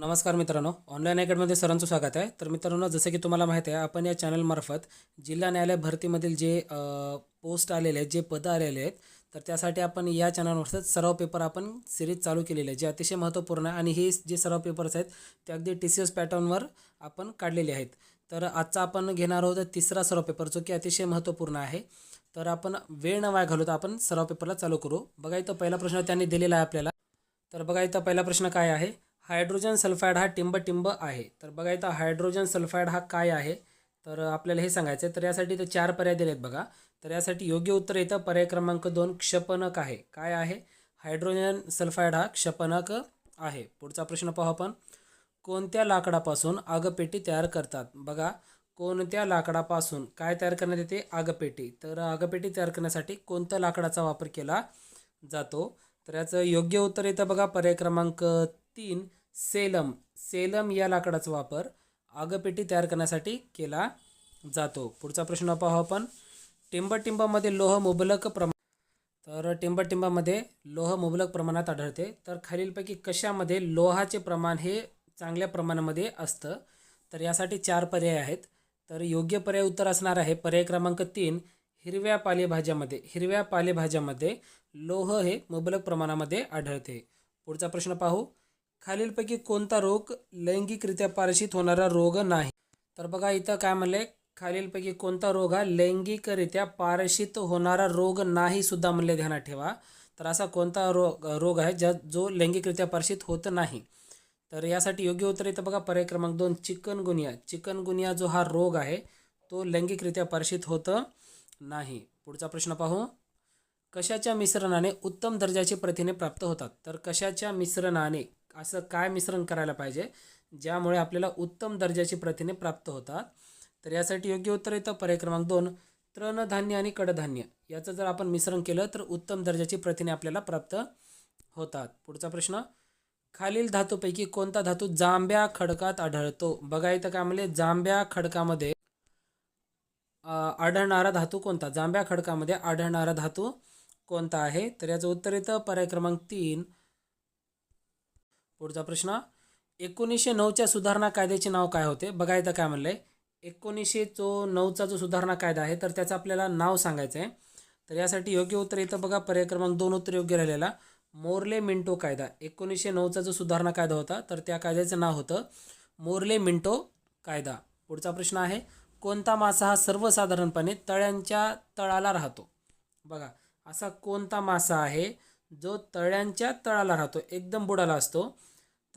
नमस्कार मित्रांनो ऑनलाईन अकॅडमीमध्ये सरांचं स्वागत आहे. तर मित्रांनो जसं की तुम्हाला माहिती आहे आपण या चॅनलमार्फत जिल्हा न्यायालय भरतीमधील जे पोस्ट आलेले आहेत जे पदं आलेले आहेत तर त्यासाठी आपण या चॅनलमार्फत सराव पेपर आपण सिरीज चालू केलेली आहे जे अतिशय महत्त्वपूर्ण आहे. आणि हे जे सराव पेपर्स आहेत ते अगदी टी सी एस पॅटर्नवर आपण काढलेले आहेत. तर आजचा आपण घेणार आहोत तिसरा सराव पेपर जो की अतिशय महत्त्वपूर्ण आहे. तर आपण वेळ न वाया घालवता आपण सराव पेपरला चालू करू. बघा इथं पहिला प्रश्न त्यांनी दिलेला आहे आपल्याला. तर बघा इथं पहिला प्रश्न काय आहे? हायड्रोजन सल्फाईड हा टिंब टिंब आहे. तर बघा इथं हायड्रोजन सल्फाईड हा काय आहे? तर आपल्याला हे सांगायचं आहे तर यासाठी इथं चार पर्याय दिले आहेत बघा. तर यासाठी योग्य उत्तर इथं पर्याय क्रमांक दोन क्षपनक आहे. काय आहे? हायड्रोजन सल्फाईड हा क्षपनक आहे. पुढचा प्रश्न पाहू आपण. कोणत्या लाकडापासून आगपेटी तयार करतात? बघा कोणत्या लाकडापासून काय तयार करण्यात येते? आगपेटी. तर आगपेटी तयार करण्यासाठी कोणत्या लाकडाचा वापर केला जातो? तर याचं योग्य उत्तर येतं बघा पर्याय क्रमांक तीन सेलम सेलम या लाकडाचा वापर आगपेटी तयार करण्यासाठी केला जातो. पुढचा प्रश्न पाहू आपण. टिंबटिंबामध्ये लोह मुबलक प्रमाण तर टिंबटिंबामध्ये लोह मुबलक प्रमाणात आढळते. तर खालीलपैकी कशामध्ये लोहाचे प्रमाण हे चांगल्या प्रमाणामध्ये असतं? तर यासाठी चार पर्याय आहेत. तर योग्य पर्याय उत्तर असणार आहे. पर्याय क्रमांक तीन हिरव्या पालेभाज्यामध्ये हिरव्या पालेभाज्यामध्ये लोह हे मुबलक प्रमाणामध्ये आढळते. पुढचा प्रश्न पाहू. खालीलपैकी कोणता रोग लैंगिकरित्या पारशित होणारा रोग नाही? तर बघा इथं काय म्हणले? खालीलपैकी कोणता रोग हा लैंगिकरित्या पारशित होणारा रोग नाही सुद्धा म्हणले ध्यानात ठेवा. तर असा कोणता रोग रोग आहे ज्या जो लैंगिकरित्या पारशित होत नाही? तर यासाठी योग्य उत्तर येतं बघा पर्याय क्रमांक दोन चिकनगुनिया. चिकनगुनिया जो हा रोग आहे तो लैंगिकरित्या पारशित होत नाही. पुढचा प्रश्न पाहू. कशाच्या मिश्रणाने उत्तम दर्जाचे प्रथिने प्राप्त होतात? तर कशाच्या मिश्रणाने असं काय मिश्रण करायला पाहिजे ज्यामुळे आपल्याला उत्तम दर्जाची प्रथिने प्राप्त होतात. तर यासाठी योग्य उत्तर येतं. पर्याय क्रमांक दोन तृणधान्य आणि कडधान्य. याचं जर आपण मिश्रण केलं तर उत्तम दर्जाची प्रथिने आपल्याला प्राप्त होतात. पुढचा प्रश्न खालील धातूपैकी कोणता धातू जांभ्या खडकात आढळतो? बघा इथं काय म्हणजे जांभ्या खडकामध्ये आढळणारा धातू कोणता? जांभ्या खडकामध्ये आढळणारा धातू कोणता आहे? तर याचं उत्तर येतं. पर्याय क्रमांक तीन पुढचा प्रश्न. एकोणीसशे नऊच्या सुधारणा कायद्याचे नाव काय होते? बघा इथं काय आहे एकोणीसशे जो नऊचा जो सुधारणा कायदा आहे तर त्याचं आपल्याला नाव सांगायचं आहे तर यासाठी योग्य उत्तर येतं बघा. पर्याय क्रमांक दोन उत्तर योग्य राहिलेला. मोर्ले मिंटो कायदा. एकोणीसशे नऊचा जो सुधारणा कायदा होता तर त्या कायद्याचं नाव होतं मोर्ले मिंटो कायदा. पुढचा प्रश्न आहे कोणता मासा हा सर्वसाधारणपणे तळ्यांच्या तळाला राहतो? बघा असा कोणता मासा आहे जो तळ्यांच्या तळाला राहतो? एकदम बुडाला असतो.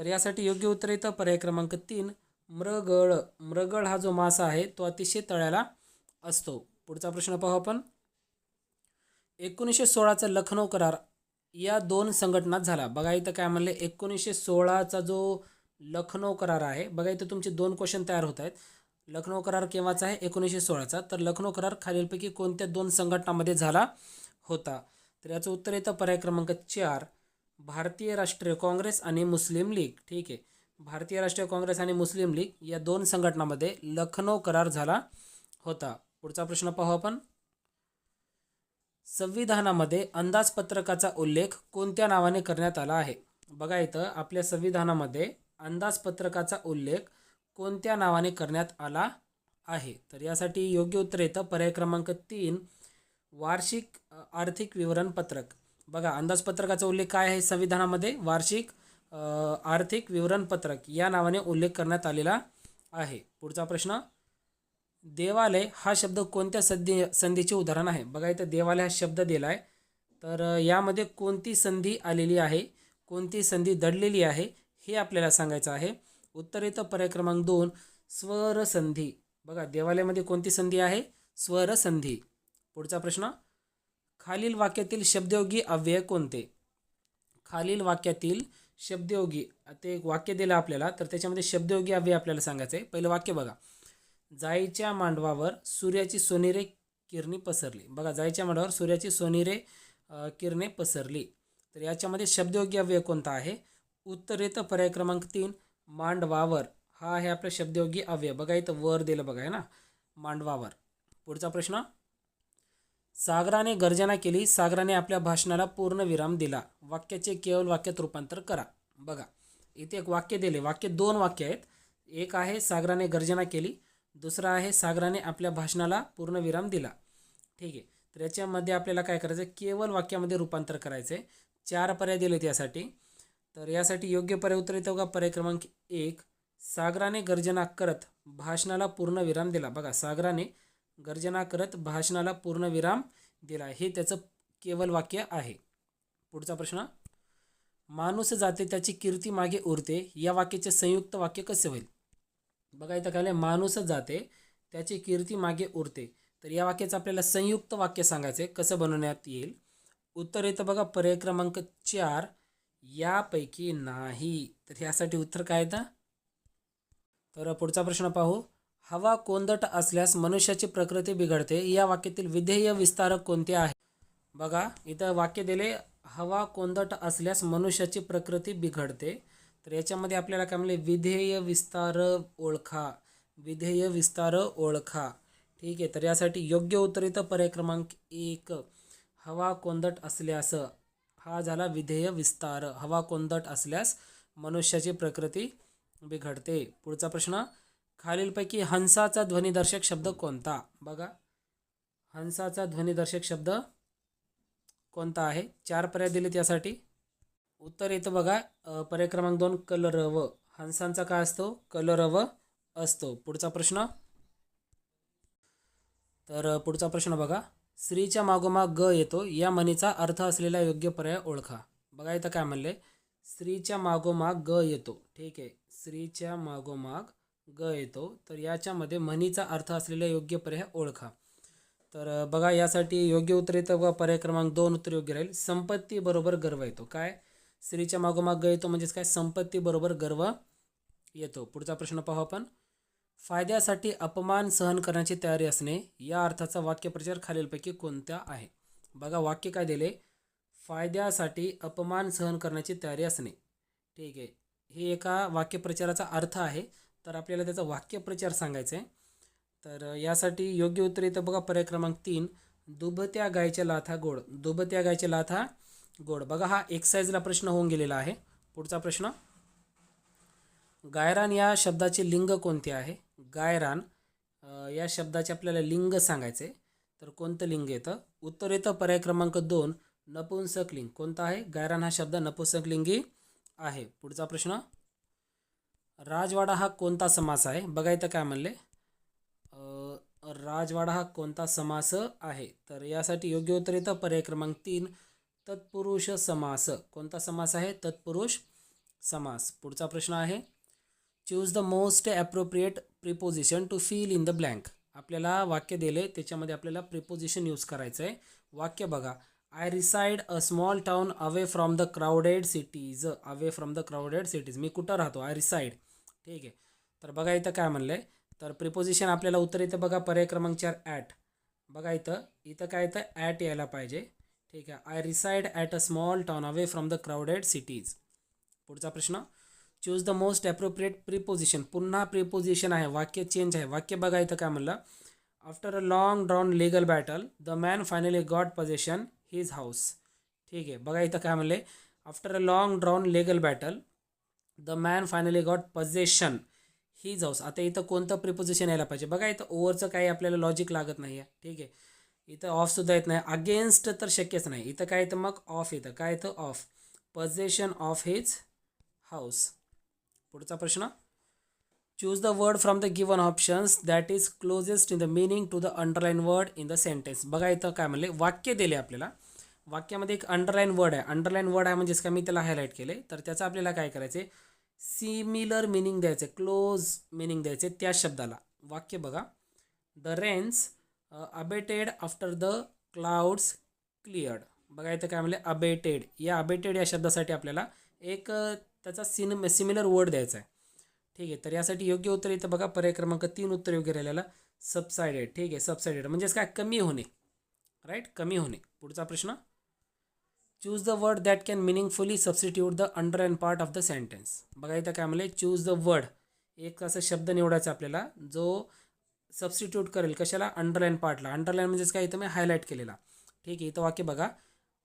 तर यासाठी योग्य उत्तर येतं. पर्याय क्रमांक तीन मृगळ. मृगळ हा जो मासा आहे तो अतिशय तळ्याला असतो. पुढचा प्रश्न पाहू आपण. एकोणीसशे सोळाचा लखनौ करार या दोन संघटनात झाला. बघा इथं काय म्हणले एकोणीसशे सोळाचा जो लखनौ करार आहे बघा इथं तुमचे दोन क्वेश्चन तयार होत आहेत. लखनौ करार केव्हाचा आहे? एकोणीसशे सोळाचा. तर लखनौ करार खालीलपैकी कोणत्या दोन संघटनामध्ये झाला होता? तर याचं उत्तर येतं. पर्याय क्रमांक चार भारतीय राष्ट्रीय काँग्रेस आणि मुस्लिम लीग ठीक आहे. भारतीय राष्ट्रीय काँग्रेस आणि मुस्लिम लीग या दोन संघटनामध्ये लखनौ करार झाला होता. पुढचा प्रश्न पाहू आपण. संविधानामध्ये अंदाजपत्रकाचा उल्लेख कोणत्या नावाने करण्यात आला आहे? बघा इथं आपल्या संविधानामध्ये अंदाजपत्रकाचा उल्लेख कोणत्या नावाने करण्यात आला आहे? तर यासाठी योग्य उत्तर येतं पर्याय क्रमांक तीन वार्षिक आर्थिक विवरणपत्रक. बघा अंदाजपत्रकाचा उल्लेख काय आहे? संविधानामध्ये वार्षिक आर्थिक विवरणपत्रक या नावाने उल्लेख करण्यात आलेला आहे. पुढचा प्रश्न देवालय हा शब्द कोणत्या संधी संधीचे उदाहरण आहे? बघा इथं देवालय हा शब्द दिला आहे तर यामध्ये कोणती संधी आलेली आहे? कोणती संधी दडलेली आहे? हे आपल्याला सांगायचं आहे. उत्तर येतं पर्याय क्रमांक दोन स्वरसंधी. बघा देवालयामध्ये कोणती संधी आहे? स्वरसंधी. पुढचा प्रश्न खालील वाक्यातील शब्दयोगी अव्यय कोणते? खालील वाक्यातील शब्दयोगी ते एक वाक्य दिलं आपल्याला तर त्याच्यामध्ये शब्दयोगी अव्यय आपल्याला सांगायचं आहे. पहिलं वाक्य बघा. जाईच्या मांडवावर सूर्याची सोनेरे किरणे पसरली. बघा जाईच्या मांडवावर सूर्याची सोनेरे किरणे पसरली. तर याच्यामध्ये शब्दयोगी अव्यय कोणता आहे? उत्तरेत पर्याय क्रमांक तीन मांडवावर. हा आहे आपलं शब्दयोगी अव्यय. बघा इथं वर दिलं बघा आहे ना? मांडवावर. पुढचा प्रश्न. सागराने गर्जना केली सागराने आपल्या भाषणाला पूर्ण विराम दिला. वाक्याचे केवळ वाक्यात रूपांतर करा. बघा इथे एक वाक्य दिले. वाक्य दोन वाक्य आहेत. एक आहे सागराने गर्जना केली. दुसरं आहे सागराने आपल्या भाषणाला पूर्णविराम दिला. ठीक आहे. तर याच्यामध्ये आपल्याला काय करायचं आहे केवळ वाक्यामध्ये रूपांतर करायचं आहे चार पर्याय दिलेत यासाठी. तर यासाठी योग्य पर्याय उत्तर येतो का? पर्याय क्रमांक एक सागराने गर्जना करत भाषणाला पूर्णविराम दिला. बघा सागराने गर्जना करत भाषणाला पूर्णविराम दिला. हे त्याचं केवळ वाक्य आहे. पुढचा प्रश्न. माणूस जाते त्याची कीर्ती मागे उरते. या वाक्याचे संयुक्त वाक्य कसे होईल? बघा इथं काय माणूस जाते त्याची कीर्ती मागे उरते. तर या वाक्याचं आपल्याला संयुक्त वाक्य सांगायचं आहे कसं बनवण्यात येईल? उत्तर येतं बघा पर्याय क्रमांक चार. यापैकी नाही. तर ह्यासाठी उत्तर काय येतं? तर पुढचा प्रश्न पाहू. हवा कोंदट असल्यास मनुष्याची प्रकृती बिघडते. या वाक्यातील विधेय विस्तारक कोणते आहे? बघा इथं वाक्य दिले हवा कोंदट असल्यास मनुष्याची प्रकृती बिघडते. तर याच्यामध्ये आपल्याला काय म्हणले? विधेय विस्तार ओळखा. विधेय विस्तार ओळखा. ठीक आहे तर यासाठी योग्य उत्तर इथं पर्याय क्रमांक एक हवा कोंदट असल्यास. हा झाला विधेय विस्तार. हवा कोंदट असल्यास मनुष्याची प्रकृती बिघडते. पुढचा प्रश्न खालीलपैकी हंसाचा ध्वनिदर्शक शब्द कोणता? बघा. हंसाचा ध्वनिदर्शक शब्द कोणता आहे? चार पर्याय दिलेत यासाठी. उत्तर येतं बघा. पर्याय क्रमांक दोन कलरव. हंसांचा काय असतो? कलरव असतो. पुढचा प्रश्न. तर पुढचा प्रश्न बघा. स्त्रीच्या मागोमाग ग येतो. या म्हणीचा अर्थ असलेला योग्य पर्याय ओळखा. बघा इथं काय म्हणले? स्त्रीच्या मागोमाग ग येतो. ठीक आहे. स्त्रीच्या मागोमाग ग येतो तर याच्यामध्ये म्हणीचा अर्थ असलेला योग्य पर्याय ओळखा. तर बघा यासाठी योग्य उत्तर येतं बघा पर्याय क्रमांक दोन उत्तर योग्य राहील. संपत्ती बरोबर गर्व येतो. काय? स्त्रीच्या मागोमाग ग येतो म्हणजेच काय? संपत्ती बरोबर गर्व येतो. पुढचा प्रश्न पाहू आपण. फायद्यासाठी अपमान सहन करण्याची तयारी असणे या अर्थाचा वाक्यप्रचार खालीलपैकी कोणत्या आहे? बघा वाक्य काय दिले? फायद्यासाठी अपमान सहन करण्याची तयारी असणे. ठीक आहे. हे एका वाक्यप्रचाराचा अर्थ आहे. तर आपल्याला त्याचा वाक्यप्रचार सांगायचा आहे. तर यासाठी योग्य उत्तर येतं बघा पर्याय क्रमांक तीन दुभत्या गायच्या लाथा गोड. दुभत्या गायच्या लाथा गोड. बघा हा एक्साईजला प्रश्न होऊन गेलेला आहे. पुढचा प्रश्न. गायरान या शब्दाचे लिंग कोणते आहे? गायरान या शब्दाचे आपल्याला लिंग सांगायचे तर कोणतं लिंग येतं? उत्तर येतं पर्याय क्रमांक दोन नपुंसक लिंग. कोणता आहे? गायरान हा शब्द नपुंसक लिंगी आहे. पुढचा प्रश्न. राजवाडा हा कोणता समास आहे? बघा इथं काय म्हणले. राजवाडा हा कोणता समास आहे? तर यासाठी योग्य उत्तर येतं पर्याय क्रमांक तीन तत्पुरुष समास. कोणता समास आहे? तत्पुरुष समास. पुढचा प्रश्न आहे. Choose the most appropriate preposition to fill in the blank आपल्याला वाक्य दिले त्याच्यामध्ये आपल्याला प्रिपोजिशन यूज करायचं आहे वाक्य बघा. I reside a small town away from the crowded cities away from the crowded cities मी कुठं राहतो? आय रिसाइड ठीक आहे. तर बघा इथं काय म्हणलं आहे तर प्रिपोजिशन आपल्याला उत्तर येतं बघा पर्याय क्रमांक चार ॲट बघा इथं इथं काय येतं ॲट यायला पाहिजे. ठीक आहे. I reside at a small town away from the crowded cities पुढचा प्रश्न. Choose the most appropriate preposition पुन्हा प्रिपोजिशन आहे. वाक्य चेंज आहे. वाक्य बघा इथं काय म्हणलं. After a long drawn legal battle the man finally got position his house ठीक आहे. बघा इथं काय म्हणले after a long drawn legal battle the man finally got possession his house. आता इथं कोणतं प्रिपोजिशन यायला पाहिजे? बघा इथं ओव्हरचं काही आपल्याला लॉजिक लागत नाही आहे. ठीक आहे. इथं ऑफसुद्धा येत नाही. अगेन्स्ट तर शक्यच नाही. इथं काय येतं मग? ऑफ येतं. काय येतं? Off possession of his house पुढचा प्रश्न. Choose the word from the given options that is closest in the meaning to the underline word in the sentence बघा इथं काय म्हणले? वाक्य दिले आपल्याला. वाक्यामध्ये एक अंडरलाईन वर्ड आहे. अंडरलाईन वर्ड आहे म्हणजेच काय मी त्याला हायलाईट केले तर त्याचं आपल्याला काय करायचे सिमिलर मिनिंग द्यायचे क्लोज मिनिंग द्यायचे त्या शब्दाला. वाक्य बघा. The rains abated after the clouds cleared बघा इथं काय म्हणले अबेटेड या अबेटेड या शब्दासाठी आपल्याला एक uh, त्याचा सिन सिमिलर वर्ड द्यायचा आहे. ठीक आहे. तर यासाठी योग्य उत्तर येतं बघा. पर्याय क्रमांक तीन उत्तर योग्य राहिलेला. सबसायडेड ठीक आहे. सबसायडेड म्हणजेच काय? कमी होणे. राईट कमी होणे. पुढचा प्रश्न. Choose the word that can meaningfully substitute the underlined part of the sentence बघा इथं काय म्हणले? चूज द वर्ड एक असा शब्द निवडायचा आपल्याला जो सबस्टिट्यूट करेल कशाला? अंडरलाईन पार्टला अंडरलाईन म्हणजेच काय? इथं मी हायलाईट केलेला. ठीक आहे इथं वाक्य बघा.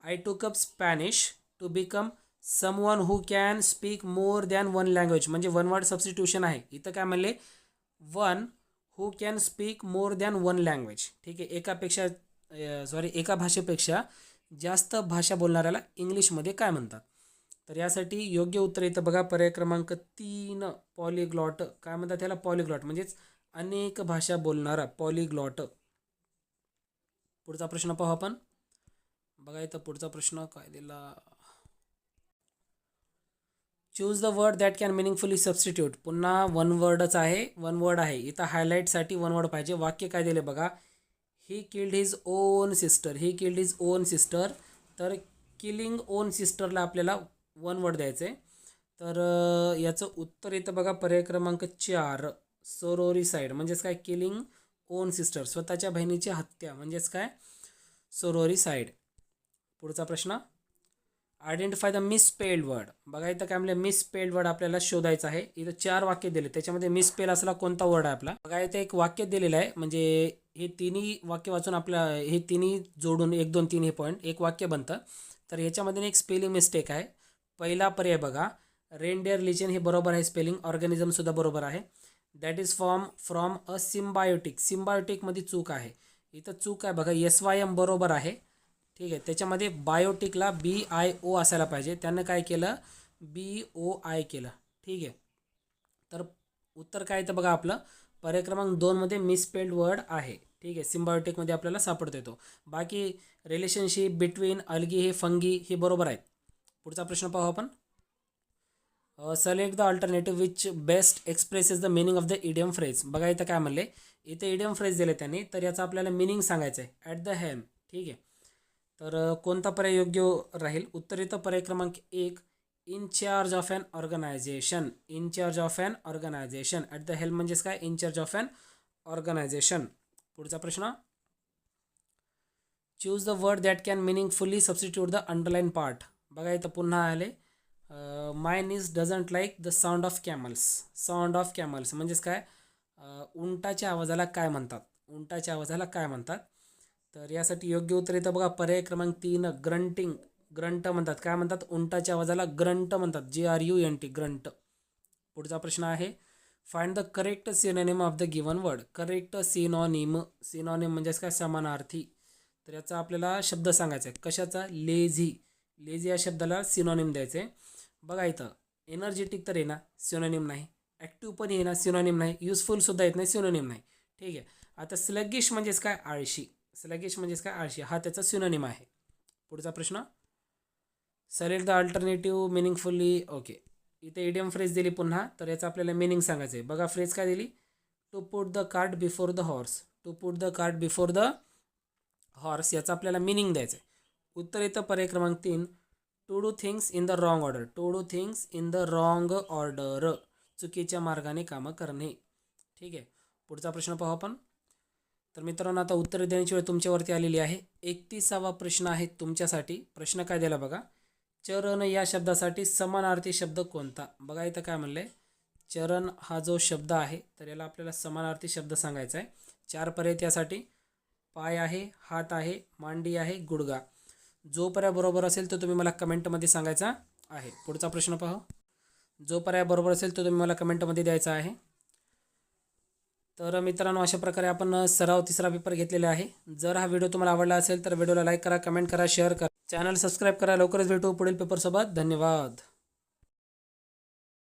I took up Spanish to become someone who can speak more than one language म्हणजे वन वर्ड सबस्टिट्यूशन आहे. इथं काय म्हणले? One who can speak more than one language ठीक आहे एकापेक्षा सॉरी एका भाषेपेक्षा जास्त भाषा बोलणाऱ्याला इंग्लिशमध्ये काय म्हणतात? तर यासाठी योग्य उत्तर इथं बघा. पर्याय क्रमांक तीन पॉलिग्लॉट. काय म्हणतात त्याला पॉलिग्लॉट. म्हणजेच अनेक भाषा बोलणारा पॉलिग्लॉट. पुढचा प्रश्न पाहू आपण. बघा इथं पुढचा प्रश्न काय दिला? Choose the word that can meaningfully substitute पुन्हा वन वर्डच आहे. वन वर्ड आहे. इथं हायलाईटसाठी वन वर्ड पाहिजे. वाक्य काय दिले बघा? He killed his own sister he killed his own sister तर किलिंग ओन सिस्टरला आपल्याला वन वर्ड द्यायचं आहे तर याचं उत्तर येतं बघा पर्याय क्रमांक चार सोरोरी साईड म्हणजेच काय? किलिंग ओन सिस्टर स्वतःच्या बहिणीची हत्या. म्हणजेच काय? सोरोरी साईड पुढचा प्रश्न. आयडेंटिफाय द मिसपेल्ड वर्ड बघा इथं काय म्हणलं मिसपेल्ड वर्ड आपल्याला शोधायचं आहे. इथं चार वाक्य दिले त्याच्यामध्ये मिसपेल असला कोणता वर्ड आहे आपला? बघा इथं एक वाक्य दिलेलं आहे. म्हणजे हे तिन्ही वाक्य वाचून आपल्या हे तिन्ही जोडून एक दोन तीन हे पॉईंट एक वाक्य बनतं. तर ह्याच्यामध्ये एक स्पेलिंग मिस्टेक आहे. पहिला पर्याय बघा. रेनडेअर लिजन हे बरोबर आहे स्पेलिंग ऑर्गॅनिझमसुद्धा बरोबर आहे. That is form from a symbiotic सिम्बायोटिकमध्ये चूक आहे. इथं चूक आहे बघा. एस वाय एम बरोबर आहे. ठीक आहे. त्याच्यामध्ये बायोटिकला बी आय ओ असायला पाहिजे. त्यानं काय केलं? बी ओ आय केलं. ठीक आहे. तर उत्तर काय येतं बघा आपलं? पर्याय क्रमांक दोनमध्ये मिसपेल्ड वर्ड आहे. ठीक आहे? सिम्बायोटिकमध्ये आपल्याला सापडतो येतो. बाकी रिलेशनशिप बिटवीन अलगी हे फंगी हे बरोबर आहेत. पुढचा प्रश्न पाहू आपण. Select the alternative which best expresses the meaning of the idiom phrase बघा इथं काय म्हणले? इथे इडियम फ्रेज दिले त्यांनी तर याचं आपल्याला मिनिंग सांगायचं आहे. ॲट द हेम ठीक आहे? तर कोणता पर्याय योग्य राहील? उत्तर इथं पर्याय क्रमांक एक in charge of an organisation in charge of an organisation at the helm म्हणजेच काय? In charge of an organisation पुढचा प्रश्न. Choose the word that can meaningfully substitute the underline part बघा इथं पुन्हा आले. My niece doesn't like the sound of camels sound of camels म्हणजेच काय? उंटाच्या आवाजाला काय म्हणतात? उंटाच्या आवाजाला काय म्हणतात? तर यासाठी योग्य उत्तर येतं बघा. पर्याय क्रमांक तीन ग्रंटिंग ग्रंट म्हणतात. काय म्हणतात? उंटाच्या आवाजाला ग्रंट म्हणतात. G R U N T grunt. पुढचा प्रश्न आहे. Find the correct synonym of the given word correct synonym synonym म्हणजेच काय? समानार्थी. तर याचा आपल्याला शब्द सांगायचा आहे. कशाचा? लेझी लेझी या शब्दाला सिनॉनिम द्यायचं. आहे बघा इथं. एनर्जेटिक तर आहे ना सिनोनिम नाही. ॲक्टिव्ह पण आहे ना सिनोनिम नाही युजफुलसुद्धा येत नाही. सिनोनिम नाही. ठीक आहे. आता स्लगिश म्हणजेच काय? आळशी. स्लगिश म्हणजेच काय? आळशी. हा त्याचा सिनोनिम आहे. पुढचा प्रश्न. Select the alternative meaningfully okay. इथे इडियम फ्रेज दिली पुन्हा तर याचं आपल्याला मिनिंग सांगायचं आहे बघा फ्रेज काय दिली? To put the cart before the horse to put the cart before the horse याचं आपल्याला मिनिंग द्यायचं आहे उत्तर येतं पर्याय क्रमांक तीन. To do things in the wrong order to do things in the wrong order चुकीच्या मार्गाने कामं करणे. ठीक आहे? पुढचा प्रश्न पाहू आपण. तर मित्रांनो आता उत्तर देण्याची वेळ तुमच्यावरती आलेली आहे. एकतीसावा प्रश्न आहे तुमच्यासाठी. प्रश्न काय दिला बघा? चरण या शब्दासाठी समानार्थी शब्द कोणता? बघा इथं काय म्हणलं? आहे चरण हा जो शब्द आहे तर याला आपल्याला समानार्थी शब्द सांगायचा आहे. चार पर्याय त्यासाठी. पाय आहे हात आहे मांडी आहे गुडगा जो पर्याय बरोबर असेल तो तुम्ही मला कमेंटमध्ये सांगायचा आहे. पुढचा प्रश्न पाहू. जो पर्याय बरोबर असेल तो तुम्ही मला कमेंटमध्ये द्यायचा आहे. तर मित्रांनो अशा प्रकारे आपण सराव तिसरा पेपर घेतलेला आहे. जर हा व्हिडिओ तुम्हाला आवडला असेल तर व्हिडिओला लाईक करा कमेंट करा शेअर करा. चॅनल सबस्क्राईब करा लवकरच भेटू पुढील पेपरसोबत. धन्यवाद.